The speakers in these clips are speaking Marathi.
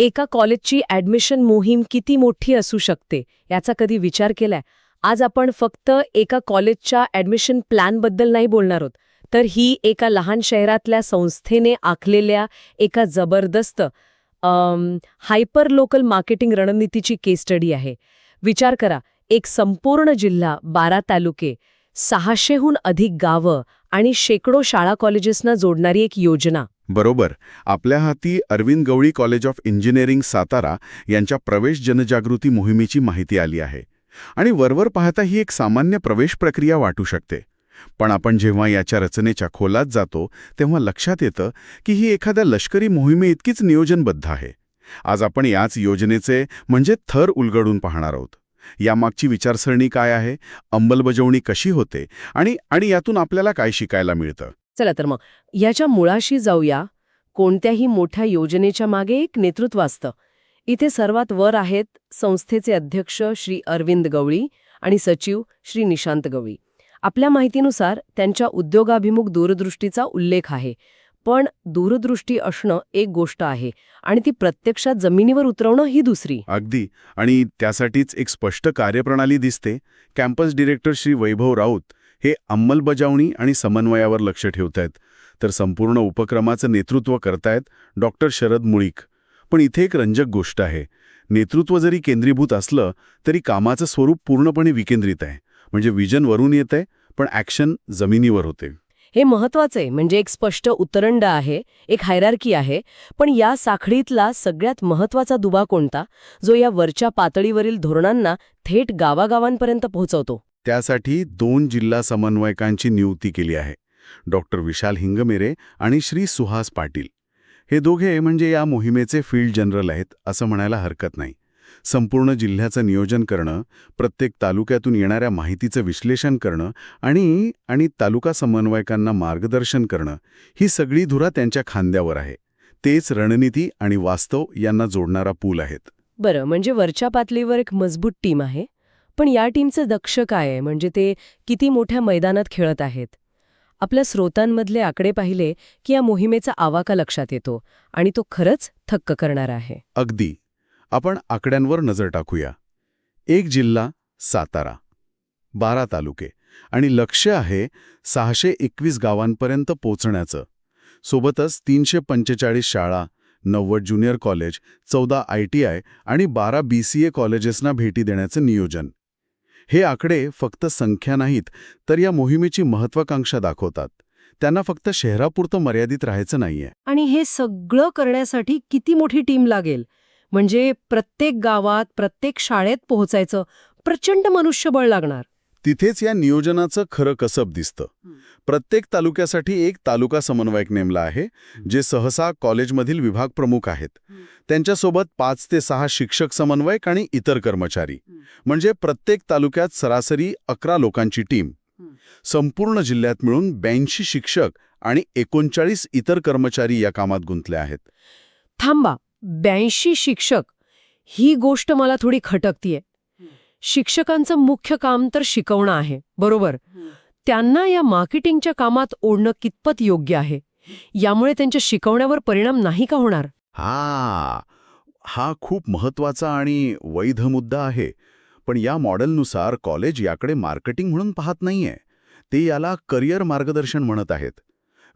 एका कॉलेजची ॲडमिशन मोहीम किती मोठी असू शकते याचा कधी विचार केलाय? आज आपण फक्त एका कॉलेजच्या ॲडमिशन प्लॅनबद्दल नाही बोलणार आहोत तर ही एका लहान शहरातल्या संस्थेने आखलेल्या एका जबरदस्त हायपर लोकल मार्केटिंग रणनीतीची केस स्टडी आहे. विचार करा एक संपूर्ण जिल्हा बारा तालुके सहाशेहून अधिक गावं आणि शेकडो शाळा कॉलेजेसना जोडणारी एक योजना. बरोबर. आपल्या हाती Arvind Gawali college of engineering Satara यांच्या प्रवेश जनजागृती मोहिमेची माहिती आली आहे. आणि वरवर पाहता ही एक सामान्य प्रवेश प्रक्रिया वाटू शकते. पण आपण जेव्हा याच्या रचनेच्या खोलात जातो तेव्हा लक्षात येतं की ही एखाद्या लष्करी मोहिमेइतकीच नियोजनबद्ध आहे. आज आपण याच योजनेचे म्हणजे थर उलगडून पाहणार आहोत. यामागची विचारसरणी काय आहे? अंमलबजावणी कशी होते? आणि आणि यातून आपल्याला काय शिकायला मिळतं? चला तर मग. याच्या मुळाशी जाऊया. कोणत्याही मोठ्या योजनेच्या मागे एक नेतृत्व असतं. इथे सर्वात वर आहेत संस्थेचे अध्यक्ष श्री अरविंद गवळी आणि सचिव श्री निशांत गवळी. आपल्या माहितीनुसार त्यांच्या उद्योगाभिमुख दूरदृष्टीचा उल्लेख आहे. पण दूरदृष्टी असणं एक गोष्ट आहे आणि ती प्रत्यक्षात जमिनीवर उतरवणं ही दुसरी. अगदी. आणि त्यासाठीच एक स्पष्ट कार्यप्रणाली दिसते. कॅम्पस डिरेक्टर श्री वैभव राऊत हे अंमलबजावणी आणि समन्वयावर लक्ष ठेवतायत. तर संपूर्ण उपक्रमाचं नेतृत्व करतायत डॉक्टर शरद मुळीक. पण इथे एक रंजक गोष्ट आहे. नेतृत्व जरी केंद्रीभूत असलं तरी कामाचं स्वरूप पूर्णपणे विकेंद्रित आहे. म्हणजे विजन वरून येत आहे पण ॲक्शन जमिनीवर होते. हे महत्वाचं आहे. म्हणजे एक स्पष्ट उतरंड आहे एक हायरार्की आहे. पण या साखळीतला सगळ्यात महत्त्वाचा दुवा कोणता? जो या वरच्या पातळीवरील धोरणांना थेट गावागावांपर्यंत पोहोचवतो. त्यासाठी दोन जिल्हा समन्वयकांची नियुक्ती केली आहे डॉक्टर विशाल हिंगमेरे आणि श्री सुहास पाटील. हे दोघे म्हणजे या मोहिमेचे फील्ड जनरल आहेत असं म्हणायला हरकत नाही. संपूर्ण जिल्ह्याचं नियोजन करणं प्रत्येक तालुक्यातून येणाऱ्या माहितीचं विश्लेषण करणं आणि आणि तालुका समन्वयकांना मार्गदर्शन करणं ही सगळी धुरा त्यांच्या खांद्यावर आहे. तेच रणनीती आणि वास्तव यांना जोडणारा पूल आहेत. बरं म्हणजे वरच्या पातळीवर एक मजबूत टीम आहे? पण या टीमचं दक्ष काय आहे? म्हणजे ते किती मोठ्या मैदानात खेळत आहेत? आपल्या स्रोतांमधले आकडे पाहिले की या मोहिमेचा आवाका लक्षात येतो आणि तो खरंच थक्क करणारा आहे. अगदी. आपण आकड्यांवर नजर टाकूया. एक जिल्हा सातारा. बारा तालुके. आणि लक्ष आहे सहाशे एकवीस गावांपर्यंत पोचण्याचं सोबतच तीनशे पंचेचाळीस शाळा नव्वद ज्युनियर कॉलेज चौदा आय टी आय आणि बारा बी सी ए कॉलेजेसना भेटी देण्याचं नियोजन. हे आकडे फक्त संख्या नाहीत तर या मोहिमेची महत्वाकांक्षा दाखवतात. त्यांना फक्त शहरापुरतं मर्यादित राहायचं नाहीये. आणि हे सगळं करण्यासाठी किती मोठी टीम लागेल? म्हणजे प्रत्येक गावात प्रत्येक शाळेत पोहोचायचं प्रचंड मनुष्यबळ लागणार. तिथेच या नियोजनाचं खरं कसब दिसतं. प्रत्येक तालुक्यासाठी एक तालुका समन्वयक नेमला आहे जे सहसा कॉलेजमधील विभाग प्रमुख आहेत. त्यांच्यासोबत पाच ते सहा शिक्षक समन्वयक आणि इतर कर्मचारी. म्हणजे प्रत्येक तालुक्यात सरासरी अकरा लोकांची टीम. संपूर्ण जिल्ह्यात मिळून ब्याऐंशी शिक्षक आणि एकोणचाळीस इतर कर्मचारी या कामात गुंतले आहेत. थांबा ब्याऐंशी शिक्षक ही गोष्ट मला थोडी खटकतीये. शिक्षकांचं मुख्य काम तर शिकवणं आहे बरोबर? त्यांना या मार्केटिंगच्या कामात ओढणं कितपत योग्य आहे? यामुळे त्यांच्या शिकवण्यावर परिणाम नाही का होणार? हा हा खूप महत्त्वाचा आणि वैध मुद्दा आहे. पण या मॉडेलनुसार कॉलेज याकडे मार्केटिंग म्हणून पाहत नाहीये. ते याला करिअर मार्गदर्शन म्हणत आहेत.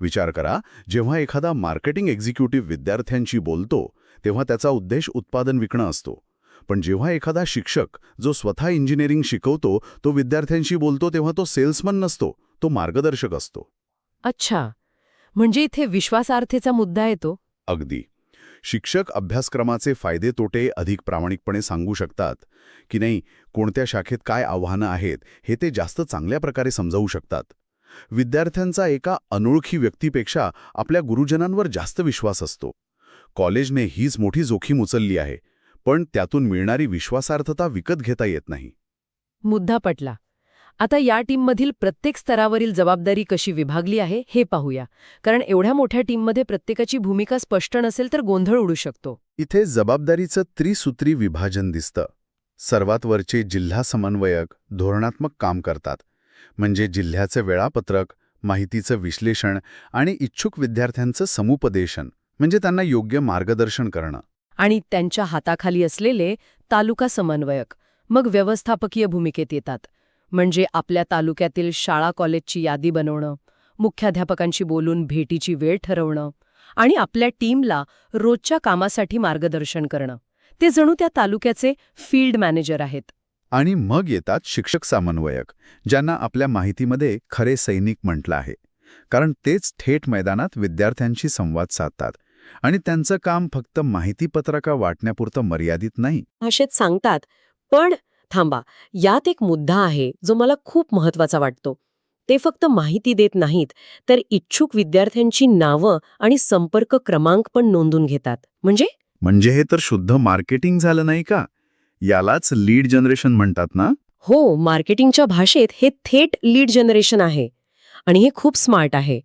विचार करा जेव्हा एखादा मार्केटिंग एक्झिक्युटिव्ह विद्यार्थ्यांशी बोलतो तेव्हा त्याचा उद्देश उत्पादन विकणं असतो. पण जेव्हा एखादा शिक्षक जो स्वतः इंजिनिअरिंग शिकवतो तो विद्यार्थ्यांशी बोलतो तेव्हा तो सेल्समन नसतो तो मार्गदर्शक असतो. अच्छा. म्हणजे इथे विश्वासार्थेचा मुद्दा येतो? अगदी. शिक्षक अभ्यासक्रमाचे फायदे तोटे अधिक प्रामाणिकपणे सांगू शकतात की नाही कोणत्या शाखेत काय आव्हानं आहेत हे ते जास्त चांगल्या प्रकारे समजावू शकतात. विद्यार्थ्यांचा एका अनोळखी व्यक्तीपेक्षा आपल्या गुरुजनांवर जास्त विश्वास असतो. कॉलेजने हीच मोठी जोखीम उचलली आहे. पण त्यातून मिळणारी विश्वासार्थता विकत घेता येत नाही. मुद्दा पटला. आता या टीममधील प्रत्येक स्तरावरील जबाबदारी कशी विभागली आहे हे पाहूया. कारण एवढ्या मोठ्या टीममध्ये प्रत्येकाची भूमिका स्पष्ट नसेल तर गोंधळ उडू शकतो. इथे जबाबदारीचं त्रिसूत्री विभाजन दिसतं. सर्वात वरचे जिल्हा समन्वयक धोरणात्मक काम करतात. म्हणजे जिल्ह्याचं वेळापत्रक माहितीचं विश्लेषण आणि इच्छुक विद्यार्थ्यांचं समुपदेशन. म्हणजे त्यांना योग्य मार्गदर्शन करणं. आणि त्यांच्या हाताखाली असलेले तालुका समन्वयक मग व्यवस्थापकीय भूमिकेत येतात. म्हणजे आपल्या तालुक्यातील शाळा कॉलेजची यादी बनवणं मुख्याध्यापकांशी बोलून भेटीची वेळ ठरवणं आणि आपल्या टीमला रोजच्या कामासाठी मार्गदर्शन करणं. ते जणू त्या तालुक्याचे फील्ड मॅनेजर आहेत. आणि मग येतात शिक्षक समन्वयक ज्यांना आपल्या माहितीमध्ये खरे सैनिक म्हटलं आहे. कारण तेच थेट मैदानात विद्यार्थ्यांशी संवाद साधतात. आणि त्यांचं काम फक्त माहितीपत्रका वाटण्यापुरतं मर्यादित नाही. भाषेत सांगतात. पण थांबा यात एक मुद्दा आहे जो मला खूप महत्त्वाचा वाटतो. ते फक्त माहिती देत नाहीत तर इच्छुक विद्यार्थ्यांची नावं आणि संपर्क क्रमांक पण नोंदून घेतात. म्हणजे? म्हणजे हे तर शुद्ध मार्केटिंग झालं नाही का? यालाच लीड जनरेशन म्हणतात ना? हो मार्केटिंगच्या भाषेत हे थेट लीड जनरेशन आहे. आणि हे खूप स्मार्ट आहे.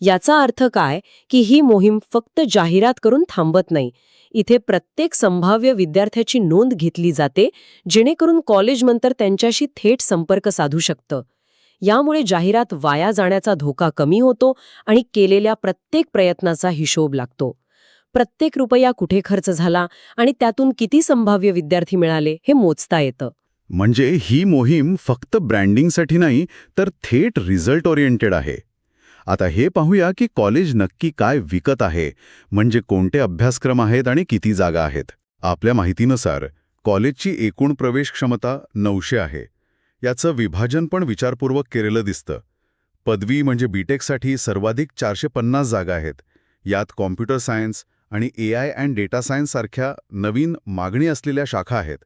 याचा अर्थ काय की ही मोहीम फक्त जाहिरात करून थांबत नाही. इथे प्रत्येक संभाव्य विद्यार्थ्याची नोंद घेतली जाते जेणेकरून कॉलेजनंतर त्यांच्याशी थेट संपर्क साधू शकतं. यामुळे जाहिरात वाया जाण्याचा धोका कमी होतो आणि केलेल्या प्रत्येक प्रयत्नाचा हिशोब लागतो. प्रत्येक रुपया कुठे खर्च झाला आणि त्यातून किती संभाव्य विद्यार्थी मिळाले हे मोजता येतं. म्हणजे ही मोहीम फक्त ब्रँडिंगसाठी नाही तर थेट रिझल्ट ओरिएंटेड आहे. आता हे पाहूया की कॉलेज नक्की काय विकत आहे म्हणजे कोणते अभ्यासक्रम आहेत आणि किती जागा आहेत. आपल्या माहितीनुसार कॉलेजची एकूण प्रवेश क्षमता नऊशे आहे. याचं विभाजन पण विचारपूर्वक केलेलं दिसतं. पदवी म्हणजे बीटेकसाठी सर्वाधिक चारशे पन्नास जागा आहेत. यात कॉम्प्युटर सायन्स आणि ए आय अँड डेटा सायन्ससारख्या नवीन मागणी असलेल्या शाखा आहेत.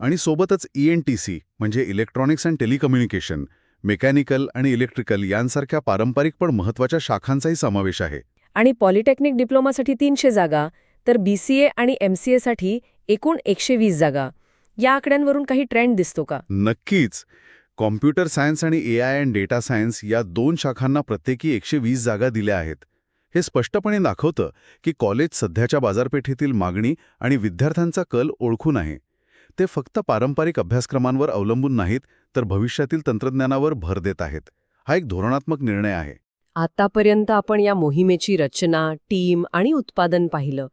आणि सोबतच ई एन टी सी म्हणजे इलेक्ट्रॉनिक्स अँड टेलिकम्युनिकेशन मेकॅनिकल आणि इलेक्ट्रिकल यांसारख्या पारंपरिक पण महत्त्वाच्या शाखांचाही समावेश आहे. आणि पॉलिटेक्निक डिप्लोमासाठी तीनशे जागा तर बीसीए आणि एमसीएसाठी एकूण एकशे वीस जागा. या आकड्यांवरून काही ट्रेंड दिसतो का? नक्कीच. कॉम्प्युटर सायन्स आणि A I and data science या दोन शाखांना प्रत्येकी एकशे वीस जागा दिल्या आहेत. हे स्पष्टपणे दाखवतं की कॉलेज सध्याच्या बाजारपेठेतील मागणी आणि विद्यार्थ्यांचा कल ओळखून आहे. ते फक्त पारंपरिक अभ्यासक्रमांवर अवलंबून नाहीत तर भविष्यातील तंत्रज्ञानावर भर देत आहेत. हा एक धोरणात्मक निर्णय आहे. आतापर्यंत आपण या मोहिमेची रचना टीम आणि उत्पादन पाहिलं.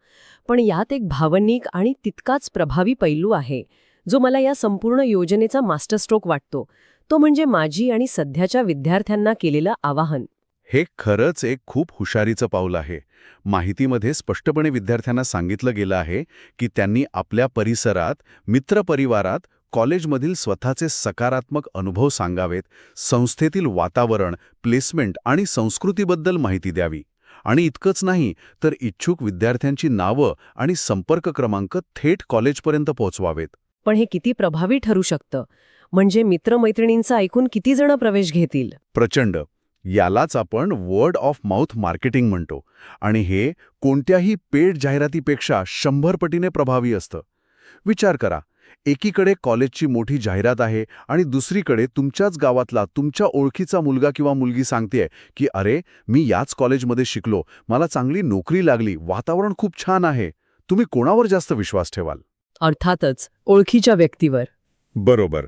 पण यात एक भावनिक आणि तितकाच प्रभावी पैलू आहे जो मला या संपूर्ण योजनेचा मास्टरस्ट्रोक वाटतो. तो म्हणजे माझी आणि सध्याच्या विद्यार्थ्यांना केलेलं आवाहन. हे खरंच एक खूप हुशारीचं पाऊल आहे. माहितीमध्ये स्पष्टपणे विद्यार्थ्यांना सांगितलं गेलं आहे की त्यांनी आपल्या परिसरात मित्रपरिवारात कॉलेजमधील स्वतःचे सकारात्मक अनुभव सांगावेत संस्थेतील वातावरण प्लेसमेंट आणि संस्कृतीबद्दल माहिती द्यावी. आणि इतकंच नाही तर इच्छुक विद्यार्थ्यांची नावं आणि संपर्क क्रमांक थेट कॉलेजपर्यंत पोहोचवावेत. पण हे किती प्रभावी ठरू शकतं? म्हणजे मित्रमैत्रिणींचा ऐकून किती जण प्रवेश घेतील? प्रचंड. यालाच आपण वर्ड ऑफ माउथ मार्केटिंग म्हणतो. आणि हे कोणत्याही पेड जाहिरातीपेक्षा शंभर पटीने प्रभावी असतं. विचार करा एकीकडे कॉलेजची मोठी जाहिरात आहे आणि दुसरीकडे तुमच्याच गावातला तुमच्या ओळखीचा मुलगा किंवा मुलगी सांगतेय की अरे मी याच कॉलेजमध्ये शिकलो. मला चांगली नोकरी लागली. वातावरण खूप छान आहे. तुम्ही कोणावर जास्त विश्वास ठेवाल? अर्थातच ओळखीच्या व्यक्तीवर. बरोबर.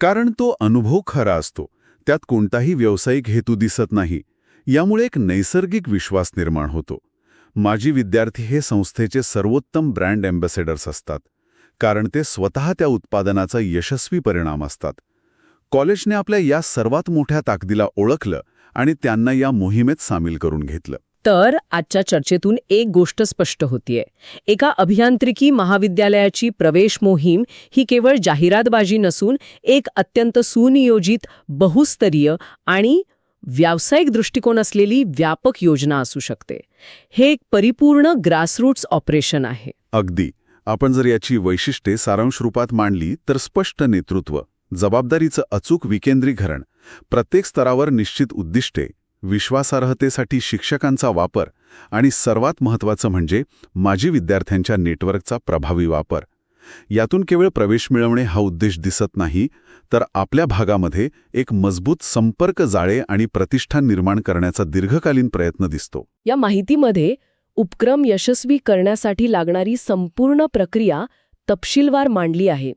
कारण तो अनुभव खरा असतो. त्यात कोणताही व्यावसायिक हेतू दिसत नाही. यामुळे एक नैसर्गिक विश्वास निर्माण होतो. माजी विद्यार्थी हे संस्थेचे सर्वोत्तम ब्रँड अँबॅसेडर्स असतात कारण ते स्वतः त्या उत्पादनाचा यशस्वी परिणाम असतात. कॉलेजने आपल्या या सर्वात मोठ्या ताकदीला ओळखलं आणि त्यांना या मोहिमेत सामील करून घेतलं. तर आजच्या चर्चेतून एक गोष्ट स्पष्ट होतीये. एका अभियांत्रिकी महाविद्यालयाची प्रवेश मोहीम ही केवळ जाहिरातबाजी नसून एक अत्यंत सुनियोजित बहुस्तरीय आणि व्यावसायिक दृष्टिकोन असलेली व्यापक योजना असू शकते. हे एक परिपूर्ण ग्रासरूट्स ऑपरेशन आहे. अगदी. आपण जर याची वैशिष्ट्ये सारांश रूपात मांडली तर स्पष्ट नेतृत्व जबाबदारीचं अचूक विकेंद्रीकरण प्रत्येक स्तरावर निश्चित उद्दिष्टे विश्वासार्हतेसाठी शिक्षकांचा वापर आणि सर्वात महत्त्वाचं म्हणजे माजी विद्यार्थ्यांच्या नेटवर्कचा प्रभावी वापर. यातून केवळ प्रवेश मिळवणे हा उद्देश दिसत नाही तर आपल्या भागामध्ये एक मजबूत संपर्क जाळे आणि प्रतिष्ठान निर्माण करण्याचा दीर्घकालीन प्रयत्न दिसतो. या माहितीमध्ये उपक्रम यशस्वी करण्यासाठी लागणारी संपूर्ण प्रक्रिया तपशीलवार मांडली आहे.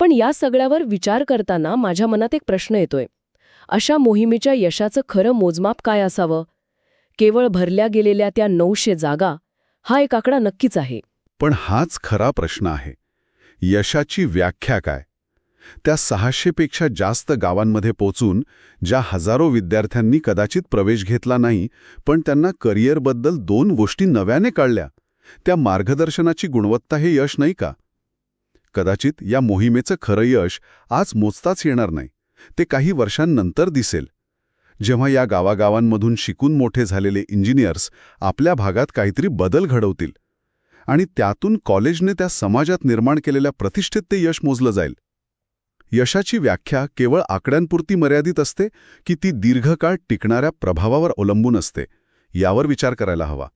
पण या सगळ्यावर विचार करताना माझ्या मनात एक प्रश्न येतोय. अशा मोहिमेच्या यशाचं खरं मोजमाप काय असावं? केवळ भरल्या गेलेल्या त्या नऊशे जागा हा एक आकडा नक्कीच आहे. पण हाच खरा प्रश्न आहे. यशाची व्याख्या काय? त्या सहाशेपेक्षा जास्त गावांमध्ये पोचून ज्या हजारो विद्यार्थ्यांनी कदाचित प्रवेश घेतला नाही पण त्यांना करिअरबद्दल दोन गोष्टी नव्याने कळल्या. त्या मार्गदर्शनाची गुणवत्ता हे यश नाही का? कदाचित या मोहिमेचं खरं यश आज मोजताच येणार नाही. ते काही वर्षांनंतर दिसेल. जेव्हा या गावागावांमधून शिकून मोठे झालेले इंजिनियर्स आपल्या भागात काहीतरी बदल घडवतील आणि त्यातून कॉलेजने त्या समाजात निर्माण केलेल्या प्रतिष्ठेत ते यश मोजलं जाईल. यशाची व्याख्या केवळ आकड्यांपुरती मर्यादित असते की ती दीर्घकाळ टिकणाऱ्या प्रभावावर अवलंबून असते यावर विचार करायला हवा.